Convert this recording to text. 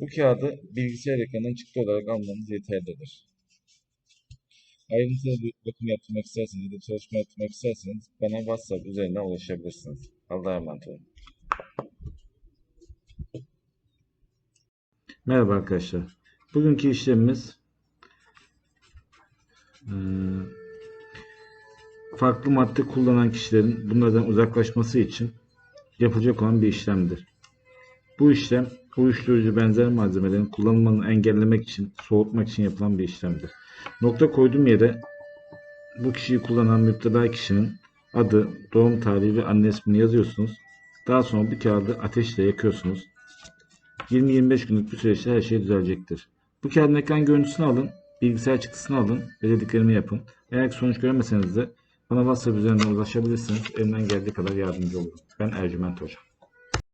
Bu kağıdı bilgisayar ekranından çıktı olarak almanız yeterlidir. Ayrıntılı bir bakım yaptırmak isterseniz ya da çalışma yaptırmak isterseniz bana WhatsApp üzerinden ulaşabilirsiniz. Allah'a emanet olun. Merhaba arkadaşlar. Bugünkü işlemimiz eee, farklı madde kullanan kişilerin bunlardan uzaklaşması için yapılacak olan bir işlemdir. Bu işlem uyuşturucu benzer malzemelerin kullanılmasını engellemek için, soğutmak için yapılan bir işlemdir. Nokta koyduğum yere bu kişiyi kullanan müptela kişinin adı, doğum tarihi ve anne ismini yazıyorsunuz. Daha sonra bu kağıdı ateşle yakıyorsunuz. 20-25 günlük bir süreçte her şey düzelecektir. Bu kağıdın ekran görüntüsünü alın, bilgisayar çıktısını alın ve dediklerimi yapın. Eğer sonuç göremeseniz de bana WhatsApp üzerinden ulaşabilirsiniz. Elimden geldiği kadar yardımcı olurum. Ben Ercüment Hoca.